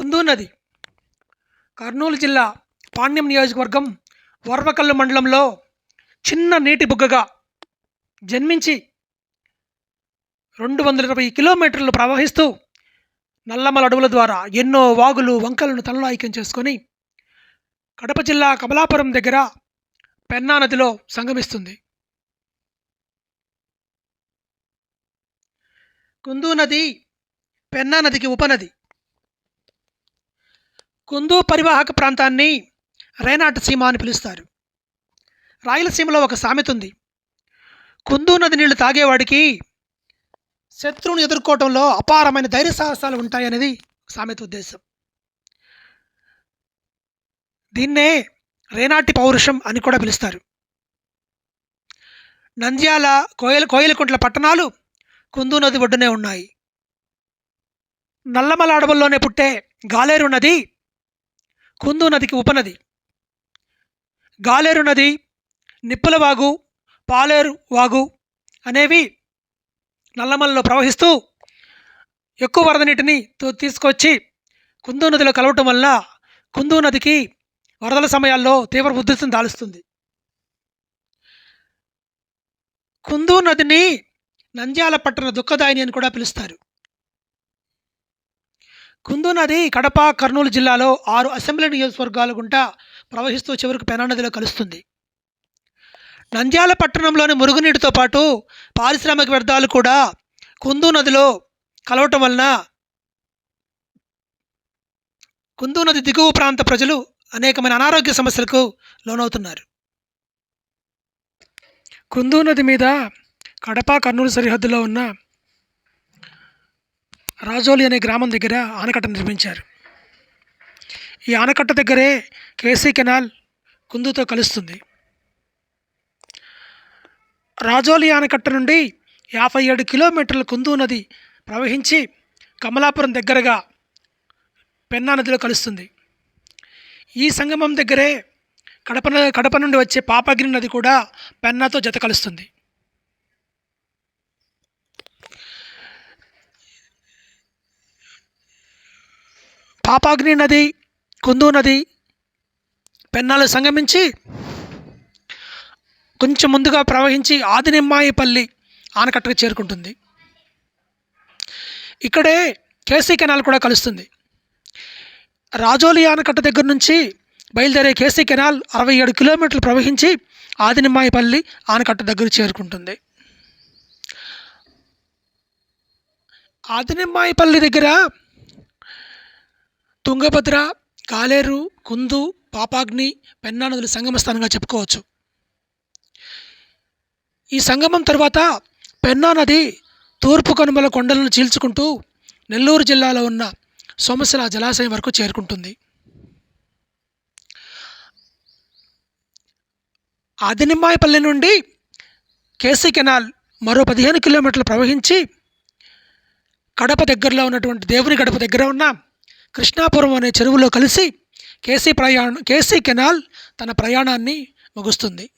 కుందూ నది కర్నూలు జిల్లా పాణ్యం నియోజకవర్గం వర్వకల్లు మండలంలో చిన్న నీటి బుగ్గగా జన్మించి రెండు వందల ఇరవై కిలోమీటర్లు ప్రవహిస్తూ నల్లమల అడవుల ద్వారా ఎన్నో వాగులు వంకలను తనలో ఐక్యం చేసుకొని కడప జిల్లా కమలాపురం దగ్గర పెన్నా నదిలో సంగమిస్తుంది. కుందూ నది పెన్నా నదికి ఉపనది. కుందు పరివాహక ప్రాంతాన్ని రేనాట సీమ అని పిలుస్తారు. రాయలసీమలో ఒక సామెత ఉంది. కుందు నది నీళ్ళు తాగేవాడికి శత్రువుని ఎదుర్కోవటంలో అపారమైన ధైర్య సాహసాలు ఉంటాయనేది సామెత ఉద్దేశం. దీన్నే రేనాటి పౌరుషం అని కూడా పిలుస్తారు. నంద్యాల కోయల కోయలకుంట్ల పట్టణాలు కుందు నది ఒడ్డునే ఉన్నాయి. నల్లమల అడవుల్లోనే పుట్టే గాలేరు నది కుందు నదికి ఉపనది. గాలేరు నది నిప్పుల వాగు పాలేరు వాగు అనేవి నల్లమలలో ప్రవహిస్తూ ఎక్కువ వరద నీటిని తీసుకొచ్చి కుందు నదిలో కలవటం వల్ల కుందు నదికి వరదల సమయాల్లో తీవ్ర ఉధృతిని దాలుస్తుంది. కుందు నదిని నంద్యాల పట్టణ దుఃఖదాయిని అని కూడా పిలుస్తారు. కుందు నది కడప కర్నూలు జిల్లాలో ఆరు అసెంబ్లీ నియోజకవర్గాల గుంటా ప్రవహిస్తూ చివరికి పెనానదిలో కలుస్తుంది. నంద్యాల పట్టణంలోని మురుగునీటితో పాటు పారిశ్రామిక వ్యర్థాలు కూడా కుందు నదిలో కలవటం వలన కుందు నది దిగువ ప్రాంత ప్రజలు అనేకమైన అనారోగ్య సమస్యలకు లోనవుతున్నారు. కుందు నది మీద కడప కర్నూలు సరిహద్దులో ఉన్న రాజోలి అనే గ్రామం దగ్గర ఆనకట్ట నిర్మించారు. ఈ ఆనకట్ట దగ్గరే కేసీ కెనాల్ కుందుతో కలుస్తుంది. రాజోలి ఆనకట్ట నుండి యాభై ఏడు కిలోమీటర్ల కుందు నది ప్రవహించి కమలాపురం దగ్గరగా పెన్నా నదిలో కలుస్తుంది. ఈ సంగమం దగ్గరే కడప కడప నుండి వచ్చే పాపగిరి నది కూడా పెన్నాతో జత కలుస్తుంది. పాపాగ్ని నది కుందు నది పెన్నాలు సంగమించి కొంచెం ముందుగా ప్రవహించి ఆదినిమ్మాయిపల్లి ఆనకట్టకు చేరుకుంటుంది. ఇక్కడే కేసీ కెనాల్ కూడా కలుస్తుంది. రాజోలి ఆనకట్ట దగ్గర నుంచి బయలుదేరే కేసీ కెనాల్ అరవై ఏడు కిలోమీటర్లు ప్రవహించి ఆదినిమ్మాయిపల్లి ఆనకట్ట దగ్గర చేరుకుంటుంది. ఆదినిమ్మాయిపల్లి దగ్గర తుంగభద్ర కాలేరు కుందు పాపాగ్ని పెన్నా నదుల సంగమ స్థానంగా చెప్పుకోవచ్చు. ఈ సంగమం తర్వాత పెన్నా నది తూర్పు కనుమల కొండలను చీల్చుకుంటూ నెల్లూరు జిల్లాలో ఉన్న సోమశిల జలాశయం వరకు చేరుకుంటుంది. ఆదినిమ్మాయపల్లి నుండి కేసీ కెనాల్ మరో పదిహేను కిలోమీటర్లు ప్రవహించి కడప దగ్గరలో ఉన్నటువంటి దేవుని గడప దగ్గర ఉన్న కృష్ణాపురం అనే చెరువులో కలిసి కేసీ ప్రయాణం కేసీ కెనాల్ తన ప్రయాణాన్ని ముగుస్తుంది.